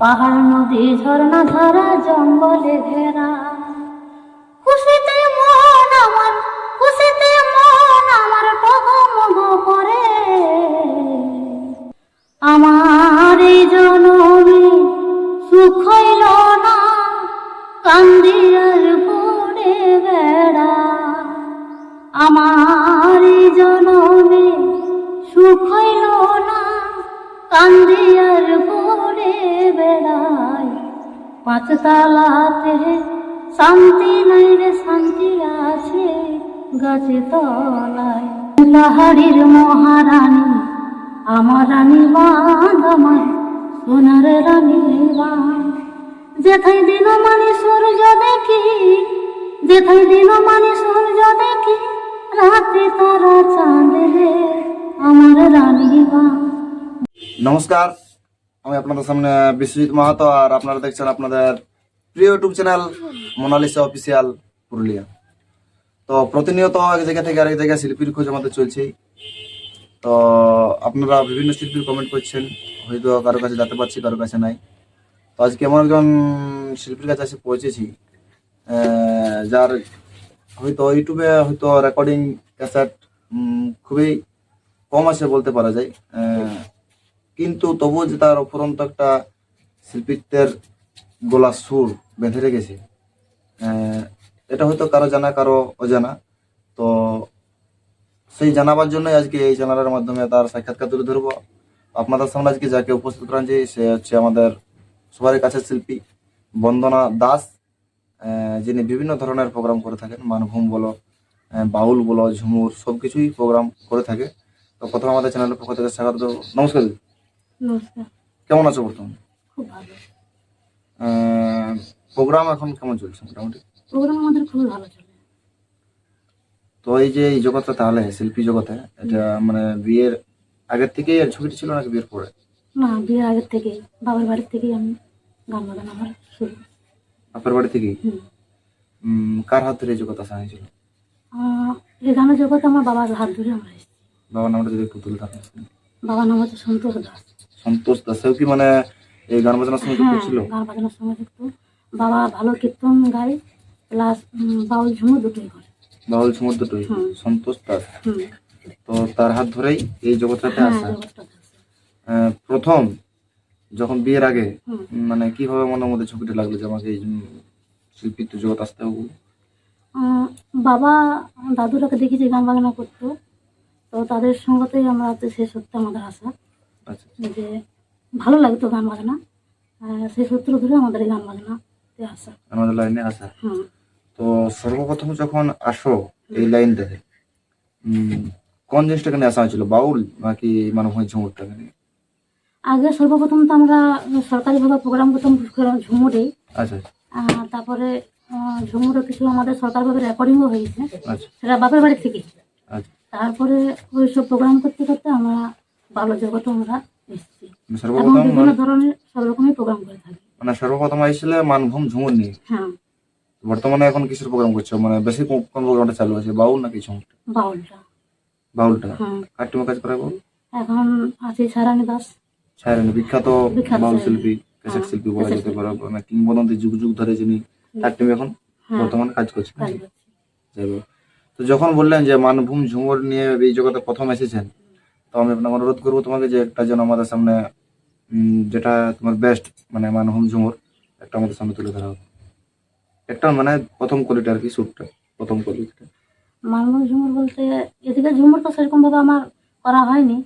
পাহাড় নদী ঝর্ণা ধারা জঙ্গলে ঘেরা। গাছে তলায়। লাহাড়ির মহারানী, আমার রানী বাঁধ আমার সোনার রানী বাঁধ। যেথায় দিন মানে সূর্য দেখি, যেথায় দিন মানে সূর্য দেখি, রাতে তারা চাঁদ রে আমার রানী নমস্কার, আমি আপনাদের সামনে বিশ্বজিৎ মাহাতো আর আপনারা দেখছেন আপনাদের প্রিয় YouTube channel Monalisa official Purulia. তো প্রতিনিয়ত এক জায়গা থেকে আরেক জায়গায় শিল্পীর খোঁজ আমাদের চলছেই তো আপনারা বিভিন্ন শিল্পীর কমেন্ট করছেন, হয়তো কারও কাছে যেতে পারছি, কারও কাছে নাই। তো আজকে এমন একজন শিল্পীর কাছে এসে পৌঁছেছি যার হয়তো ইউটিউবে হয়তো রেকর্ডিং ক্যাসেট খুবই কম আছে বলতে পারা যায়। কিন্তু তবুও যে তার অফুরন্ত একটা শিল্পীত্বের গলা সুর বেঁধে রেখেছে এটা হয়তো কারও জানা কারও অজানা। তো সেই জানাবার জন্যই আজকে এই চ্যানেলের মাধ্যমে তার সাক্ষাৎকার তুলে ধরবো। আপনাদের সামনে আজকে যাকে উপস্থিত যে সে হচ্ছে আমাদের সবারই কাছে শিল্পী বন্দনা দাস যিনি বিভিন্ন ধরনের প্রোগ্রাম করে থাকেন। মানভূম বলো বাউল বলো ঝুমুর সবকিছুই প্রোগ্রাম করে থাকে। তো প্রথমে আমাদের চ্যানেলের পক্ষ থেকে স্বাগত। নমস্কার দিদি। কেমন আছো বর্তমানে? প্রোগ্রাম এখন কেমন চলছে মোটামুটি? প্রোগ্রাম আমাদের খুবই ভালো চলে। তো এই যে এই জগৎটা তাহলে শিল্পী জগতে এটা মানে বিয়ের আগের থেকে এর ছবিটি ছিল নাকি বিয়ের পরে? না বিয়ের আগের থেকে বাবার থেকেই আমি গান বাজানো আমার শুরু। আপনার বাড়ি থেকেই? কার হাত ধরে এই জগৎ আসা হয়েছিল এই গানের জগতে আমার বাবার হাত ধরে আমরা এসেছি। বাবার নামটা যদি একটু তুলে থাকেন বাবার নাম হচ্ছে সন্তোষ দাস। সন্তোষ দাস সেও কি মানে এই গান বাজনার যুক্ত হ্যাঁ ছিল? গান বাজানোর সময় দেখতো বাবা ভালো কীর্তন গায় প্লাস বাউল ঝুমুর দুটোই করে। বাউল ঝুমুর দুটোই। সন্তোষ দাস। তো তার হাত ধরেই এই জগৎটাতে হ্যাঁ আসা। প্রথম যখন বিয়ের আগে মানে কীভাবে মনের মধ্যে ছবিটা লাগল যে আমাকে এই শিল্পীত্ব জগৎ আসতে হবে? বাবা দাদুরাকে দেখি যে গান বাজনা করতো। তো তাদের সঙ্গতেই আমরা শেষ সত্যি আমাদের আসা। আচ্ছা যে ভালো লাগতো গান বাজনা। সেই সূত্র ধরে আমাদের এই গান বাজনাতে আসা। আমাদের লাইনে আসা। হুম। তো সর্বপ্রথম যখন আসো এই লাইনটাতে কোন জিনিসটাকে নিয়ে আসা হয়েছিল? বাউল নাকি মানে হয় ঝুমুরটাকে নিয়ে? আগে সর্বপ্রথম তো আমরা সরকারিভাবে প্রোগ্রাম করতাম ঝুমুরে। আচ্ছা আচ্ছা, তারপরে ঝুমুরে কিছু আমাদের সরকারিভাবে রেকর্ডিংও হয়েছে। আচ্ছা। সেটা বাপের বাড়ি থেকে। আচ্ছা। তারপরে ওই সব প্রোগ্রাম করতে করতে আমরা ভালো জগতে আমরা এসেছি। মানে সর্বপ্রথম বিভিন্ন ধরনের সব রকমই প্রোগ্রাম করে থাকি। মানে সর্বপ্রথম আইছিলে মানভূম ঝুমুর নিয়ে। হ্যাঁ। বর্তমানে এখন কিসের প্রোগ্রাম করছ? মানে বেশি কোন প্রোগ্রামটা চালু আছে বাউল নাকি ঝুমুরটা বাউলটা। বাউলটা? হ্যাঁ কার টিমে কাজ করে বাউল? এখন আছে সারানি দাস। ছায়ারানী বিখ্যাত বাউল শিল্পী ক্যাসেট শিল্পী বলা যেতে পারে। মানে কিংবদন্তি যুগ যুগ ধরে যিনি তার টিমে এখন হ্যাঁ। বর্তমানে কাজ করছে। যাই। তো যখন বললেন যে মানভূম ঝুমুর নিয়ে এই জগতে প্রথম এসেছেন তো আমি আপনাকে অনুরোধ করব তোমাকে যে একটা যেন আমাদের সামনে যেটা তোমার বেস্ট মানে মানভূম ঝুমুর একটা আমাদের সামনে তুলে ধরা হোক। একটা মানে প্রথম কোয়ালিটি আর কি শ্যুটটা প্রথম কোয়ালিটিটা মালমা ঝুমুর বলতে এদিকে ঝুমুর তো সেরকম ভাবে আমার করা হয়নি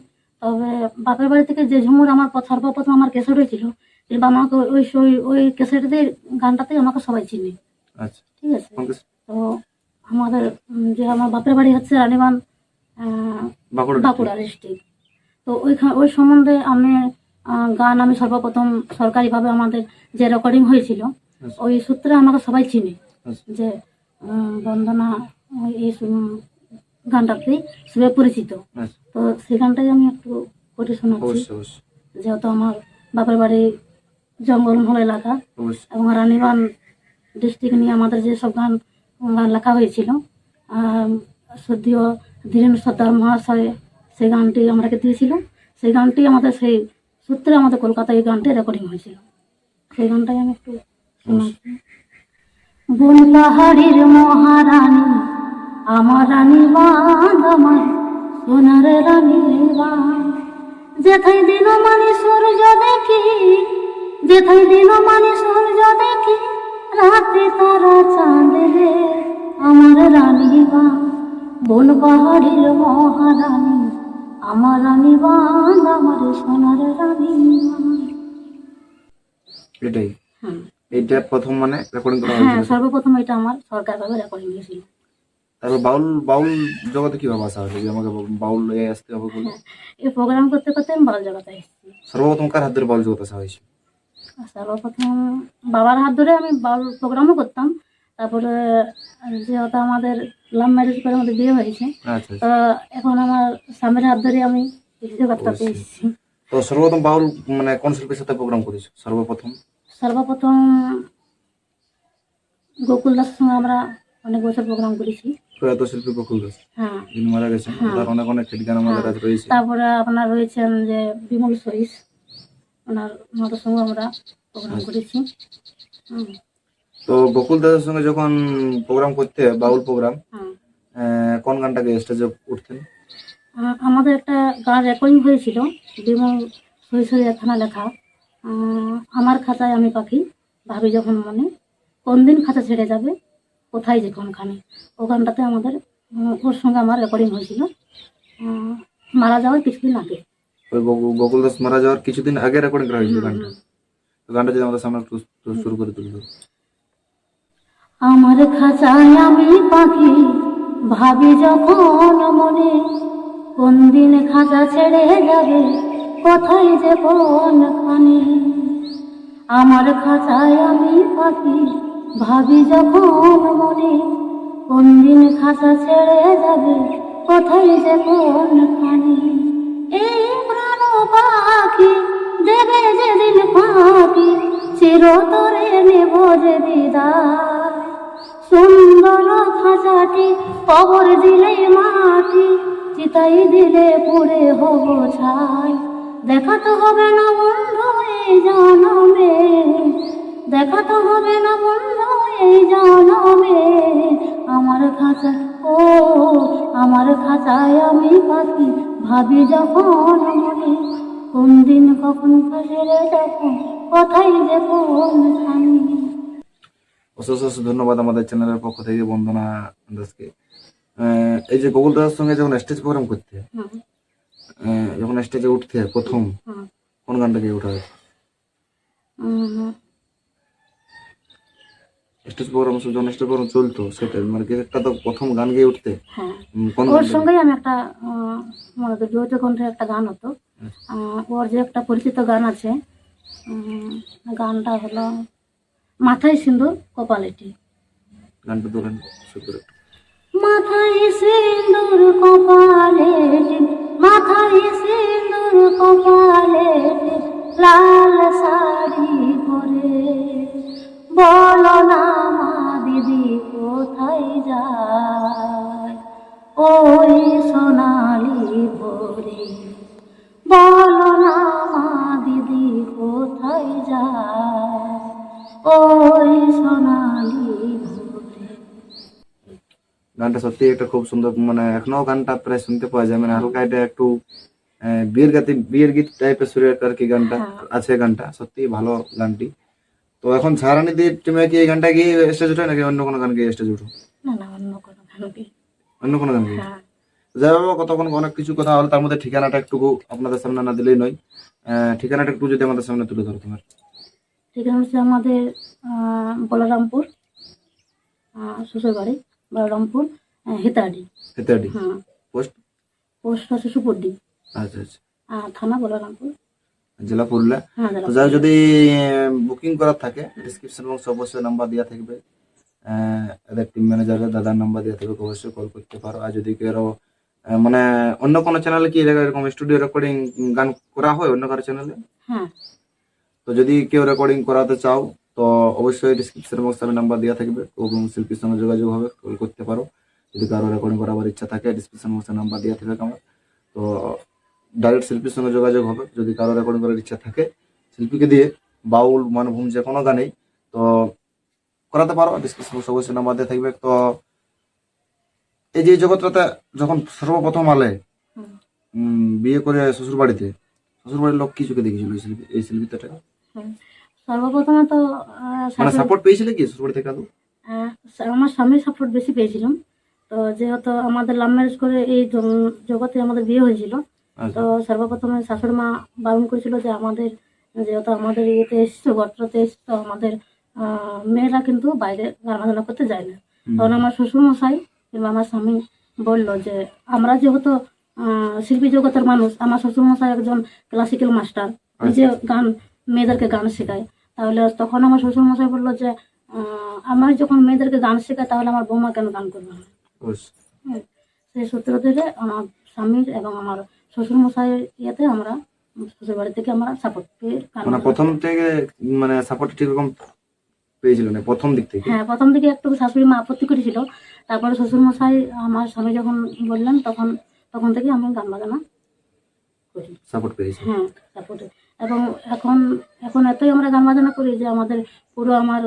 তবে বাপের বাড়ি থেকে যে ঝুমুর আমার সর্বপ্রথম আমার কেসেট হয়েছিল কিংবা আমাকে ওই ওই ওই ক্যাসেটে গানটাতেই আমাকে সবাই চিনে। আচ্ছা। ঠিক আছে? তো আমাদের যে আমার বাপের বাড়ি হচ্ছে রানীবান বাঁকুড়া ডিস্ট্রিক্ট তো ওইখানে ওই সম্বন্ধে আমি গান আমি সর্বপ্রথম সরকারিভাবে আমাদের যে রেকর্ডিং হয়েছিল। ওই সূত্রে আমাকে সবাই চিনে আচ্ছা। যে বন্দনা এই গানটাতে সবাই পরিচিত। আচ্ছা তো সেই গানটাই আমি একটু করে শোনাচ্ছি। যেহেতু আমার বাপের বাড়ি জঙ্গলমহল এলাকা এবং রানীবান ডিস্ট্রিক্ট নিয়ে আমাদের যে সব গান গান লেখা হয়েছিল আম, সদ্যীয় ধীরেন্দ্র সর্দার মহাশয় সেই গানটি আমাকে দিয়েছিল। সেই গানটি আমাদের সেই সূত্রে আমাদের কলকাতায় এই গানটি রেকর্ডিং হয়েছিল। সেই গানটাই আমি একটু শোনাচ্ছি বন মহারানী আমার রানী বাঁধ আমার সোনার রানী বাঁধ। যেথায় দিন মানে সূর্য দেখি যেথায় দিন মানে সূর্য দেখি রাতে তারা চাঁদ রে আমার রানী বাঁধ। বন পাহাড়ির মহারানী আমার রানী বাঁধ আমার সোনার রানী বাঁধ। এটাই। হুম। এইটা প্রথম মানে রেকর্ডিং করা হ্যাঁ সর্বপ্রথম এটা আমার সরকারভাবে রেকর্ডিং হয়েছিল তারপর বাউল বাউল জগতে কীভাবে আসা হয়েছে? আমাকে বাউল এ আসতে হবে বলে এই প্রোগ্রাম করতে করতে আমি বাল জগতে এসেছি। সর্বপ্রথম কার হাত ধরে বাউল জগৎ আসা হয়েছে? সর্বপ্রথম বাবার হাত ধরে আমি বাউল প্রোগ্রামও করতাম। তারপরে যেহেতু আমাদের লাভ ম্যারেজ করে আমাদের বিয়ে হয়েছে আচ্ছা তো এখন আমার স্বামীর হাত ধরে আমি জগৎটাতে এসেছি। তো সর্বপ্রথম বাউল মানে কোন শিল্পীর সাথে প্রোগ্রাম করেছ? সর্বপ্রথম? সর্বপ্রথম গোকুল দাসের সঙ্গে আমরা অনেক বছর প্রোগ্রাম করেছি। প্রয়াত শিল্পী দাস হ্যাঁ। যিনি মারা গেছেন। হ্যাঁ। তার অনেক অনেক খ্যাতি গান আমাদের কাছে রয়েছে। তারপরে আপনার রয়েছেন যে বিমল সহিস ওনার ওনাদের সঙ্গে আমরা প্রোগ্রাম করেছি। তো বকুল দাসের সঙ্গে যখন প্রোগ্রাম করতে বাউল প্রোগ্রাম হুম। কোন গানটাকে স্টেজে উঠতেন? আমাদের একটা গান রেকর্ডিং হয়েছিল বিমল শৈশবে একখানা লেখা। আমার খাঁচায় আমি পাখি ভাবি যখন মনে কোন দিন খাঁচা ছেড়ে যাবে? কোথায় যে কোনখানে? ওখানটাতে আমাদের ওর সঙ্গে আমার রেকর্ডিং হয়েছিল। মারা যাওয়ার কিছুদিন আগে। বকুল দাস মারা যাওয়ার কিছুদিন আগে রেকর্ডিং করা হয়েছিল গানটা। গানটা যদি আমাদের সামনে শুরু করে তুলতো। আমার খাঁচায় আমি পাখি ভাবি যখন মনে কোন দিন খাঁচা ছেড়ে যাবে? কোথায় যে কোনখানে আমার খাঁচায় আমি পাখি, ভাবি যখন মনে কোন দিন খাঁচা ছেড়ে যাবে, কোথায় যে কোনখানে এই প্রাণ পাখি দেবে যেদিন পাখি, চিরতরে নেব যে বিদায়। সুন্দর খাঁচাটি কবর দিলে মাটি, চিতাই দিলে পুরে হব ছাই। দেখা তো হবে না বন্ধু এই জনমে। দেখা তো হবে না বন্ধু এই জনমে। আমার খাঁচা ও আমার খাঁচায় আমি পাখি ভাবি যখন মনে কোন দিন কখন ছেড়ে যখন কোথায় যে কোনখানে অশেষ অশেষ ধন্যবাদ আমাদের চ্যানেলের পক্ষ থেকে বন্দনা দাসকে এই যে বকুল দাসের সঙ্গে যখন স্টেজ প্রোগ্রাম করতে যখন স্টেজে উঠতে প্রথম। কোন গানটাকে উঠা হয়েছে উম, স্টেজ প্রোগ্রাম যখন স্টেজ প্রোগ্রাম চলতো সেটা মানে কি একটা তো প্রথম গান গিয়ে উঠতে। হ্যাঁ। কোন ওর গানটা? সঙ্গেই আমি একটা মনে যৌথ কণ্ঠে একটা গান হতো। আহ, ওর যে একটা পরিচিত গান আছে গানটা হলো মাথায় সিন্দুর কপালেটি গানটা করে। একটু। মাথায় সিন্দুর কপালেটি মাথায় সিন্দুর কপালেটি লাল শাড়ি পরে। বলো না মা দিদি, কোথায় যায়? ওই সোনালি ভোরে বলো না মা দিদি, কোথায় যায়? ওই সোনালি ভোরে গানটা সত্যি একটা খুব সুন্দর মানে এখনও গানটা প্রায় শুনতে পাওয়া যায়। মানে হালকা এটা একটু বিয়ের গাতি বিয়ের গীত টাইপের সুরের আর কি গানটা হ্যাঁ। আছে গানটা সত্যি ভালো গানটি। তো এখন ঝাড়ানি দিয়ে টিমে কি এই গানটা গিয়ে স্টেজ উঠে নাকি অন্য কোনো গান গিয়ে স্টেজ না না অন্য কোনো গান কি অন্য কোনো গান গিয়ে হ্যাঁ। যাই হোক কতক্ষণ অনেক কিছু কথা হলো তার মধ্যে ঠিকানাটা একটু আপনাদের সামনে না দিলেই নয়। আহ, ঠিকানাটা একটু যদি আমাদের সামনে তুলে ধরো তোমার। ঠিকানা হচ্ছে আমাদের বলরামপুর শ্বশুর বাড়ি বলরামপুর আহ, হিতাডি। হেতাডি। হ্যাঁ। পোস্ট? পোস্ট হচ্ছে সুপুরডি আচ্ছা আচ্ছা। আহ, থানা বলরামপুর। জেলা পুরুলিয়া? হ্যাঁ যাই যদি বুকিং করার থাকে ডিসক্রিপশন বক্সে অবশ্যই নাম্বার দেওয়া থাকবে। এদের টিম ম্যানেজারের দাদার নাম্বার দেওয়া থাকবে অবশ্যই কল করতে পারো। আর যদি কেউ মানে অন্য কোনো চ্যানেলে কি এরকম স্টুডিও রেকর্ডিং গান করা হয় অন্য কারও চ্যানেলে হ্যাঁ। তো যদি কেউ রেকর্ডিং করাতে চাও তো অবশ্যই ডিসক্রিপশন বক্সে আমি নাম্বার দেওয়া থাকবে। এবং শিল্পীর সঙ্গে যোগাযোগ হবে কল করতে পারো। যদি কারও রেকর্ডিং করাবার ইচ্ছা থাকে ডিসক্রিপশন বক্সে নাম্বার দেওয়া থাকবে আমার। তো ডাইরেক্ট শিল্পীর সঙ্গে যোগাযোগ হবে। যদি কারও রেকর্ডিং করার ইচ্ছা থাকে শিল্পীকে দিয়ে বাউল মানভূম যে কোনো গানেই তো করাতে পারো। ডিসক্রিপশন বক্সে অবশ্যই নাম্বার দেওয়া থাকবে। তো এই যে জগৎটাতে যখন সর্বপ্রথম আলে বিয়ে করে শ্বশুর বাড়িতে শ্বশুর বাড়ির লোক কি চোখে দেখেছিল এই শিল্পী এই শিল্পীটাকে। সর্বপ্রথমে তো মানে সাপোর্ট পেয়েছিলে কি শ্বশুর বাড়ি থেকে আদৌ? আমার স্বামীর সাপোর্ট বেশি পেয়েছিলাম। তো যেহেতু আমাদের লাভ ম্যারেজ করে এই জগতে আমাদের বিয়ে হয়েছিল আচ্ছা। তো সর্বপ্রথমে শাশুড়ি মা বারণ করেছিল যে আমাদের যেহেতু আমাদের ইয়েতে এসছে গত্রতে এসছে তো আমাদের মেয়েরা কিন্তু বাইরে গান বাজনা করতে যায় না। তখন আমার শ্বশুর মশাই কিংবা আমার স্বামী বলল যে আমরা যেহেতু আহ, শিল্পী জগতের মানুষ আমার শ্বশুর মশাই একজন ক্লাসিক্যাল মাস্টার নিজে গান মেয়েদেরকে গান শেখায়। তাহলে তখন আমার শ্বশুর মশাই বলল যে আমার যখন মেয়েদেরকে গান শেখায় তাহলে আমার বৌমা কেন গান করবে না? হুম। সেই সূত্র থেকে আমার স্বামীর এবং আমার শ্বশুর মশাইয়ের ইয়েতে আমরা শ্বশুর বাড়ি থেকে আমরা সাপোর্ট পেয়ে মানে প্রথম থেকে মানে সাপোর্ট ঠিক রকম পেয়েছিল না প্রথম দিক থেকে? হ্যাঁ প্রথম দিকে একটু শাশুড়ি মা আপত্তি করেছিল। তারপরে শ্বশুর মশাই আমার স্বামী যখন বললেন তখন তখন থেকে আমি গান বাজানা করি। সাপোর্ট পেয়েছি? হ্যাঁ সাপোর্টে এবং এখন এখন এতই আমরা গান বাজনা করি যে আমাদের পুরো আমার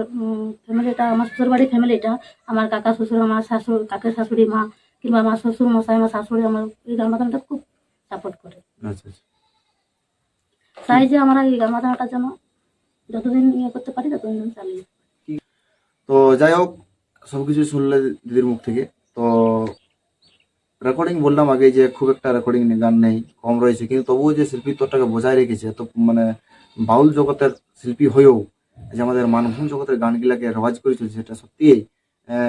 ফ্যামিলিটা আমার শ্বশুর বাড়ির ফ্যামিলিটা আমার কাকা শ্বশুর আমার শাশুড় কাকের শাশুড়ি মা কিংবা আমার শ্বশুর মশাই আমার শাশুড়ি আমার এই গান বাজনাটা খুব সাপোর্ট করে। আচ্ছা আচ্ছা। চাই যে আমরা এই গান বাজনাটা যেন যতদিন ইয়ে করতে পারি ততদিন চালিয়ে তো যাই হোক সবকিছু শুনলে দিদির মুখ থেকে। তো রেকর্ডিং বললাম আগে যে খুব একটা রেকর্ডিং গান নেই, কম রয়েছে। কিন্তু তবুও যে শিল্পীত্বটাকে বজায় রেখেছে তো মানে বাউল জগতের শিল্পী হয়েও যে আমাদের মানভূম জগতের গানগুলাকে রেওয়াজ করে চলছে সেটা সত্যিই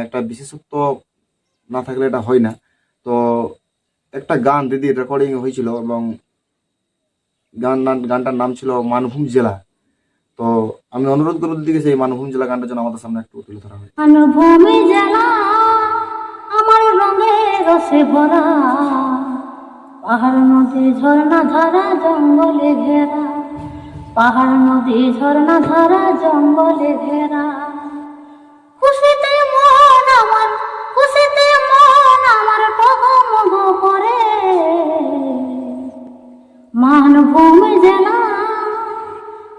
একটা বিশেষত্ব না থাকলে এটা হয় না। তো একটা গান দিদির রেকর্ডিং হয়েছিল এবং গান গানটার নাম ছিল মানভূম জেলা। তো আমি অনুরোধ করব দিদিকে, সেই মানভূম জেলা গানটা যেন আমাদের সামনে একটু তুলে ধরা হয়। রসে ভরা। পাহাড় নদী, ঝর্ণা ধারা, জঙ্গলে ঘেরা। পাহাড় নদী, ঝর্ণা ধারা, জঙ্গলে ঘেরা। খুশিতে মন আমার, খুশিতে মন আমার টগমগ করে। মানভূমি জেলা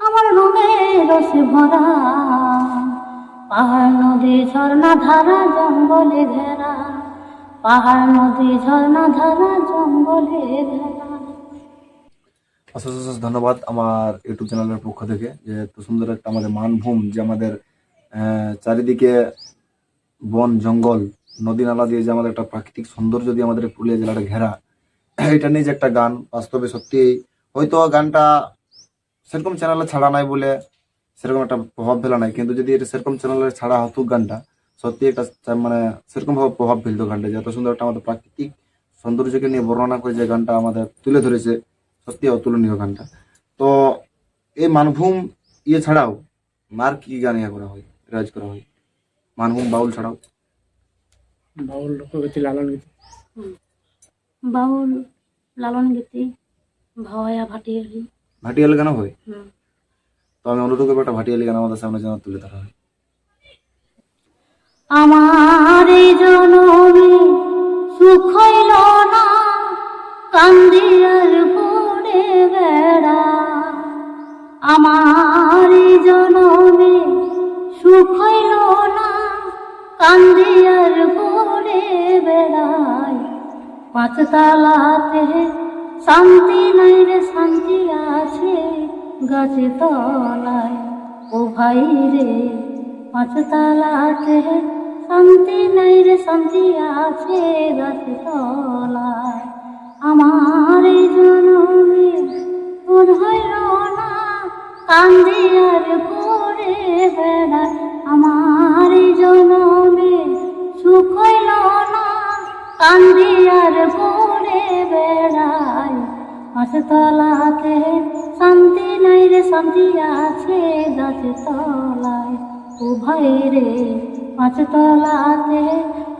আমার রঙে রসে ভরা। পাহাড় নদী, ঝর্ণা ধারা, জঙ্গলে ঘেরা। পাহাড় নদী, ঝর্ণা ধারা জঙ্গলে অশেষ ধন্যবাদ আমার ইউটিউব চ্যানেলের পক্ষ থেকে যে এত সুন্দর একটা আমাদের মানভূম, যে আমাদের চারিদিকে বন, জঙ্গল, নদী নালা দিয়ে যে আমাদের একটা প্রাকৃতিক সৌন্দর্য দিয়ে আমাদের পুরুলিয়া জেলাটা ঘেরা, এটা নিয়ে যে একটা গান, বাস্তবে সত্যি হয়তো গানটা সেরকম চ্যানেলে ছাড়া নাই বলে সেরকম একটা প্রভাব ফেলা নাই, কিন্তু যদি এটা সেরকম চ্যানেলে ছাড়া হতো গানটা সত্যি একটা মানে সেরকম ভাবে প্রভাব ফেলতো গানটা যে এত সুন্দর একটা আমাদের প্রাকৃতিক সৌন্দর্যকে নিয়ে বর্ণনা করে যে গানটা আমাদের তুলে ধরেছে সত্যি অতুলনীয় গানটা। তো এই মানভূম ইয়ে ছাড়াও মার কি গান ইয়ে করা হয় রাজ করা হয়? মানভূম বাউল ছাড়াও। বাউল লোকগীতি লালন গীতি। বাউল লালন গীতি ভাওয়া ভাটিয়ালি। ভাটিয়ালি গানও হয়? তো আমি অনুরোধ করব একটা ভাটিয়ালি গান আমাদের সামনে যেন তুলে ধরা হয়। আমার এই জনমে সুখ হইল না কান্দিয়ার পড়ে বেড়া। আমার এই জনমে সুখ হইল না কান্দিয়ার পড়ে বেড়াই পাঁচতলাতে শান্তি নাই রে, শান্তি আছে গাছে তলায়। ও ভাই রে পাঁচতলাতে শান্তি নাই রে, শান্তি আছে গাছে তলায়। আমার এই জনমে মন হইল কান্দি আর ঘুরে বেড়ায়। আমার এই জনমে সুখ হইল না, কান্দি আর বেড়ায়। পাঁচতলাতে শান্তি নাই রে, শান্তি আছে গাছে তলায়। ও ভাই রে পাঁচতলাতে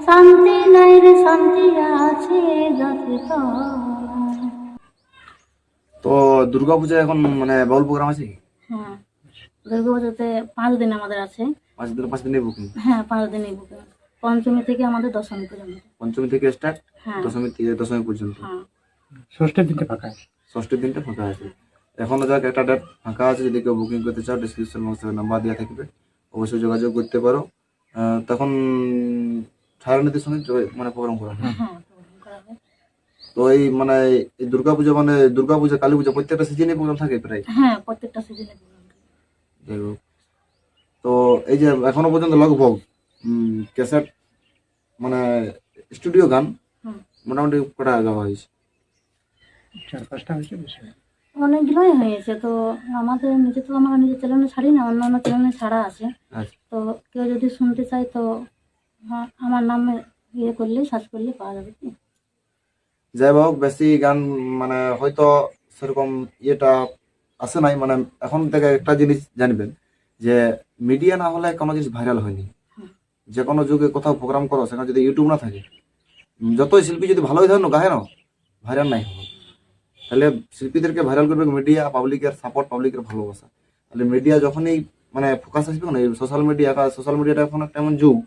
শান্তি নাই রে শান্তি আছে তো দুর্গাপূজা এখন মানে বাউল প্রোগ্রাম আছে কি? হ্যাঁ দুর্গাপুজোতে পাঁচ দিন আমাদের আছে। পাঁচ দিন পাঁচ দিনে বুকিং হ্যাঁ পাঁচ দিনই বুকিং পঞ্চমী থেকে আমাদের দশমী পর্যন্ত। পঞ্চমী থেকে স্টার্ট হ্যাঁ। দশমী থেকে দশমী পর্যন্ত। হ্যাঁ। ষষ্ঠীর দিনটা ফাঁকা আছে। ষষ্ঠীর দিনটা ফাঁকা আছে। এখনও যাক একটা ডেট ফাঁকা আছে যদি কেউ বুকিং করতে চাও ডিসক্রিপশন বক্সে নাম্বার দেওয়া থাকবে। অবশ্যই যোগাযোগ করতে পারো আহ, তখন ছায়ানীতির সঙ্গে মানে প্রোগ্রাম করা হয়। তো এই মানে এই দুর্গাপূজা মানে দুর্গাপূজা কালী পূজা প্রত্যেকটা সিজনে প্রোগ্রাম থাকে প্রায় হ্যাঁ প্রত্যেকটা সিজনে যাই হোক। তো এই যে এখনও পর্যন্ত লগভগ ক্যাসেট মানে স্টুডিও গান মোটামুটি কটা গাওয়া হয়েছে চার পাঁচটা হয়েছে বেশি। অনেকগুলোই হয়েছে। তো আমাদের নিজে তো আমরা নিজের চ্যানেলে ছাড়ি না অন্য অন্য চ্যানেলে ছাড়া আছে। আচ্ছা। তো কেউ যদি শুনতে চায় তো হ্যাঁ, আমার নামে ইয়ে করলে সার্চ করলে পাওয়া যাবে। কি যাই হোক বেশি গান মানে হয়তো সেরকম ইয়েটা আসে নাই। মানে এখন থেকে একটা জিনিস জানবেন যে মিডিয়া না হলে কোনো জিনিস ভাইরাল হয়নি। যে কোনো যুগে কোথাও প্রোগ্রাম করো সেখানে যদি ইউটিউব না থাকে যতই শিল্পী যদি ভালোই থাকে না গায়ে না ভাইরাল নাই। হবে তাহলে শিল্পীদেরকে ভাইরাল করবে মিডিয়া পাবলিকের সাপোর্ট পাবলিকের ভালোবাসা। তাহলে মিডিয়া যখনই মানে ফোকাস আসবে না সোশ্যাল মিডিয়া সোশ্যাল মিডিয়াটা এখন একটা এমন যুগ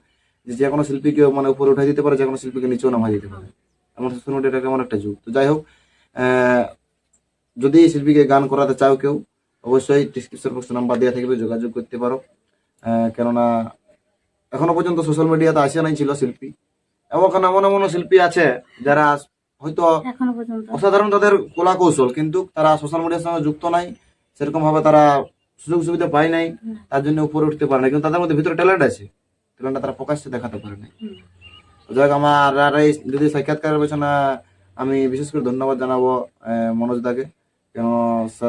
যে যে কোনো শিল্পীকে মানে উপরে উঠে দিতে পারে, যে কোনো শিল্পীকে নিচেও নামাই দিতে পারে। এমন সোশ্যাল মিডিয়াটা কেমন একটা যুগ। তো যাই হোক যদি শিল্পীকে গান করাতে চাও কেউ, অবশ্যই ডিসক্রিপশন বক্সে নাম্বার দেওয়া থাকবে, যোগাযোগ করতে পারো। কেননা এখনও পর্যন্ত সোশ্যাল মিডিয়াতে আসে নাই ছিল শিল্পী। এবং ওখানে এমন এমন শিল্পী আছে যারা হয়তো অসাধারণ তাদের কলা কৌশল কিন্তু তারা সোশ্যাল মিডিয়ার সঙ্গে যুক্ত নাই সেরকম ভাবে তারা সুযোগ সুবিধা পায় নাই তার জন্য উপরে উঠতে পারে না কিন্তু তাদের মধ্যে ভিতরে ট্যালেন্ট আছে। ট্যালেন্টটা তারা প্রকাশ্যে দেখাতে পারে নাই। যাক আমার আর এই যদি সাক্ষাৎকারের পেছনে আমি বিশেষ করে ধন্যবাদ জানাব মনোজ দাকে কেন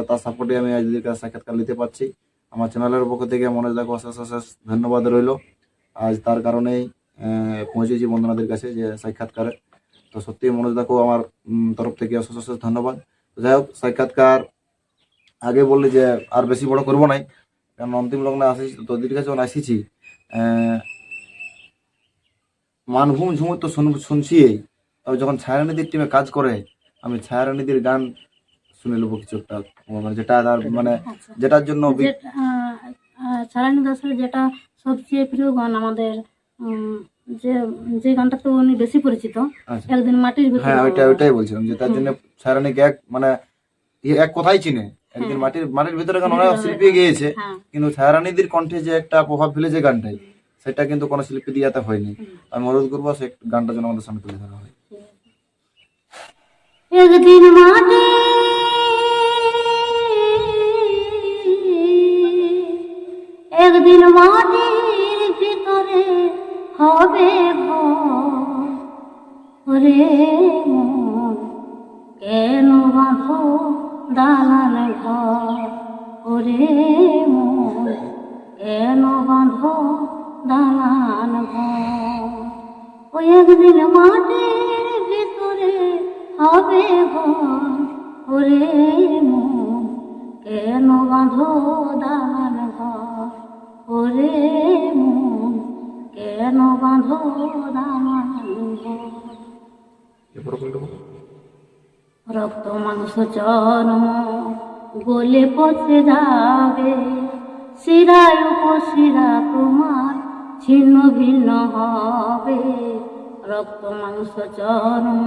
তার সাপোর্টে আমি আজ দিদির কাছে সাক্ষাৎকার নিতে পারছি। আমার চ্যানেলের পক্ষ থেকে মনোজ দাকে অশেষ অশেষ ধন্যবাদ রইল। আজ তার কারণেই পৌঁছেছি বন্ধুনাদের কাছে যে সাক্ষাৎকারে। তো সত্যি মনোজ দাকেও আমার তরফ থেকে অশেষ অশেষ ধন্যবাদ যাই হোক সাক্ষাৎকার আগে বললে যে আর বেশি বড় করব নাই কারণ অন্তিম লগ্নে আসিছি তোদের কাছে যখন আসিছি। মানভূম ঝুমুর তো শুন- শুনছি তবে যখন ছায়ারানীদের টিমে কাজ করে আমি ছায়ারানীদের গান শুনে নেব কিছু একটা মানে যেটা তার মানে আচ্ছা। যেটার জন্য যেটা দাসের যেটা সবচেয়ে প্রিয় গান আমাদের যে যে গানটাতে উনি বেশি পরিচিত আচ্ছা একদিন মাটির ভিতরে হ্যাঁ ওইটা ওইটাই বলছিলাম যে তার। জন্য এক মানে ইয়ে এক কথাই চিনে একদিন হ্যাঁ। মাটির মাটির ভিতরে গান অনেক শিল্পী গিয়েছে হ্যাঁ কিন্তু ছায়ারানীদের কণ্ঠে যে একটা প্রভাব ফেলেছে গানটাই সেটা কিন্তু কোনো শিল্পী দিয়াতে হয়নি। আমি অনুরোধ করব সে গানটা যেন আমাদের সামনে তুলে ধরা হয় একদিন মাটি একদিন ভিতরে হবে মন, কেন বাঁধো দালান ঘর? ওরে কেন বাঁধো দালান ঘর? ওই একদিন মাটির ভিতরে হবে ঘর কেন বাঁধো দালান ঘর? ওরে রক্ত মাংস চর্ম গলে পচে যাবে। শিরায় উপশিরা তোমার, ছিন্ন ভিন্ন হবে। রক্ত মাংস চর্ম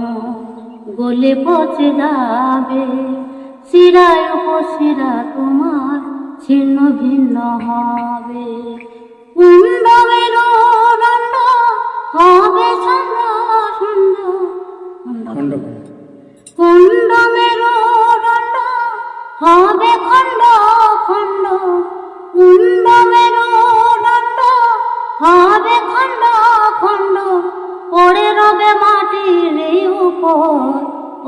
গলে পচে যাবে। শিরায় উপশিরা তোমার, ছিন্ন ভিন্ন হবে। মেরুদণ্ড হবে ছন্দ ছন্দ খণ্ড খণ্ড। মেরুদণ্ড হবে খণ্ড খণ্ড। কুণ্ড মেরুদণ্ড হবে খণ্ড খণ্ড। পড়ে রবে মাটির উপর,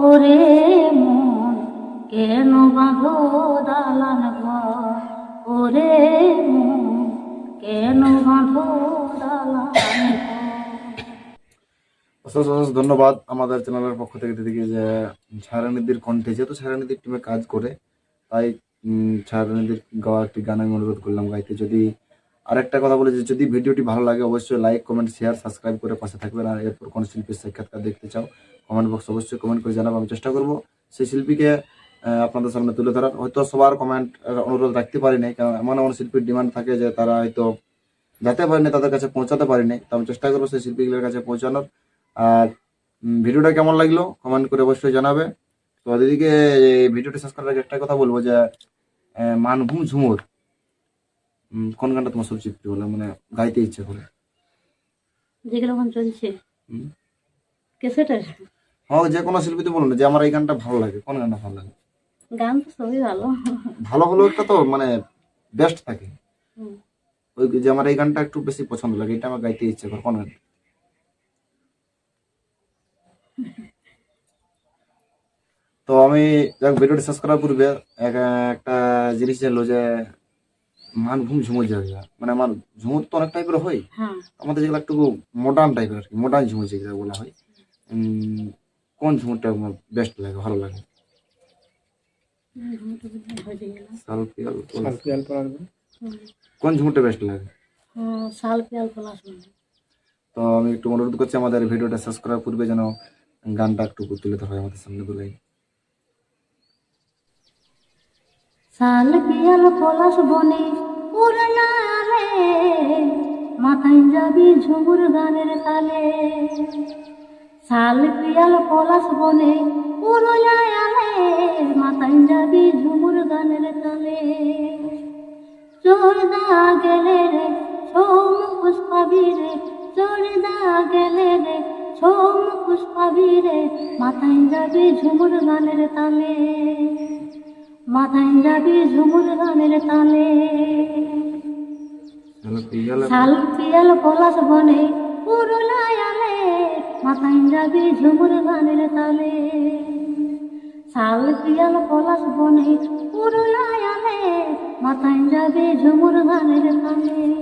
ওরে মন কেন বাঁধো দালান ঘর? ওরে মন কেন বাঁধো দালান ধন্যবাদ আমাদের চ্যানেলের পক্ষ থেকে দিদিকে যে ছায়ারানীদের কণ্ঠে যেহেতু ছায়ারানীদের টিমে কাজ করে তাই উম, ছায়ারানীদের গাওয়া একটি গান আমি অনুরোধ করলাম গাইতে। যদি আরেকটা কথা বলে যে যদি ভিডিওটি ভালো লাগে অবশ্যই লাইক কমেন্ট শেয়ার সাবস্ক্রাইব করে পাশে থাকবেন। আর এরপর কোন শিল্পীর সাক্ষাৎকার দেখতে চাও কমেন্ট বক্স অবশ্যই কমেন্ট করে জানাব আমি চেষ্টা করব সেই শিল্পীকে আপনাদের সামনে তুলে ধরার। হয়তো সবার কমেন্ট অনুরোধ রাখতে পারি কারণ এমন এমন শিল্পীর ডিমান্ড থাকে যে তারা হয়তো যেতে পারেনি তাদের কাছে পৌঁছাতে পারিনি তো আমি চেষ্টা করব সেই শিল্পীগুলোর কাছে পৌঁছানোর। আর ভিডিওটা কেমন লাগল কমেন্ট করে অবশ্যই জানাবে। তো দিদিকে ভিডিওটা শেষ করার আগে একটা কথা বলব যে মানভূম ঝুমুর। কোন গানটা তোমার সবচেয়ে প্রিয় বলে মানে গাইতে ইচ্ছে করে। যেগুলো এখন চলছে। হ্যাঁ যে কোনো শিল্পীতে বলুন যে আমার এই গানটা ভালো লাগে। কোন গানটা ভালো লাগে? গান তো সবই ভালো। ভালো হলো একটা তো মানে বেস্ট থাকে। ওই যে আমার এই গানটা একটু বেশি পছন্দ লাগে এটা আমার গাইতে ইচ্ছে করে। কোন গান তো আমি ভিডিওটি শেষ করার পূর্বে এক- একটা জিনিস জানলো যে মানভূম ঝুমুর জায়গা মানে আমার ঝুমুর তো অনেক টাইপের হয়। হ্যাঁ। আমাদের যেগুলো একটু মডার্ন টাইপের আর কি মডার্ন ঝুমুর যেগুলো বলা হয় কোন ঝুমুরটা আমার বেস্ট লাগে ভালো লাগে? হয়ে কোন? ঝুমুরটা বেস্ট লাগে। তো আমি একটু অনুরোধ করছি আমাদের ভিডিওটা শেষ করার পূর্বে যেন গানটা একটু তুলে ধরা হয় আমাদের সামনে বলে। শাল পিয়াল পলাশ বনে উড়নালে মাথায় যাবি ঝুমুর গানের তালে। শাল পিয়াল পলাশ বনে উড়নালে মাথায় যাবি ঝুমুর গানের তালে। চোরদা গেলে রে সোম পুষ্পাবি রে চোরদা গেলে রে সোম পুষ্পাবি রে, মাথায় যাবি ঝুমুর গানের তালে। মাথায় যাবি ঝুমুর গানের তালে। শাল পিয়াল পলাশ বনে পুরুলায়ালে মাথায় যাবি ঝুমুর গানের তালে। শাল পিয়াল পলাশ বনে পুরুলায়ালে মাথায় যাবি ঝুমুর গানের তালে।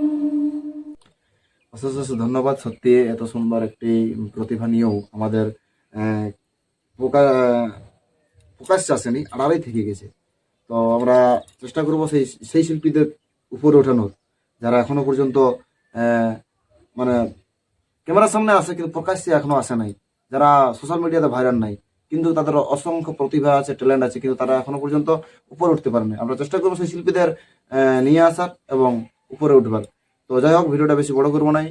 অশেষ অশেষ ধন্যবাদ সত্যি এত সুন্দর একটি প্রতিভা নিয়েও আমাদের আহ, প্রকা- প্রকাশ্যে আসেনি আড়ালেই থেকে গেছে। তো আমরা চেষ্টা করব সেই সেই শিল্পীদের উপরে ওঠানোর, যারা এখনও পর্যন্ত মানে ক্যামেরার সামনে আসে কিন্তু প্রকাশ্যে এখনও আসে নাই, যারা সোশ্যাল মিডিয়াতে ভাইরাল নাই, কিন্তু তাদের অসংখ্য প্রতিভা আছে, ট্যালেন্ট আছে, কিন্তু তারা এখনও পর্যন্ত উপরে উঠতে পারেনি। আমরা চেষ্টা করব সেই শিল্পীদের নিয়ে আসার এবং উপরে উঠবার। তো যাই হোক, ভিডিওটা বেশি বড় করব নাই।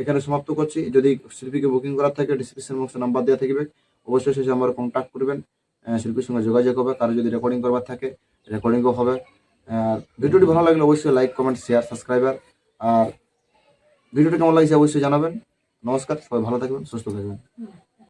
এখানে সমাপ্ত করছি। যদি শিল্পীকে বুকিং করার থাকে ডিসক্রিপশন বক্সে নাম্বার দেওয়া থাকবে, অবশ্যই সেই আমার কন্ট্যাক্ট করবেন। শিল্পীর সঙ্গে যোগাযোগ হবে, কারও যদি রেকর্ডিং করবার থাকে রেকর্ডিংও হবে। আর ভিডিওটি ভালো লাগলে অবশ্যই লাইক কমেন্ট শেয়ার সাবস্ক্রাইবার আর ভিডিওটি কেমন লাগছে অবশ্যই জানাবেন। নমস্কার, সবাই ভালো থাকবেন, সুস্থ থাকবেন।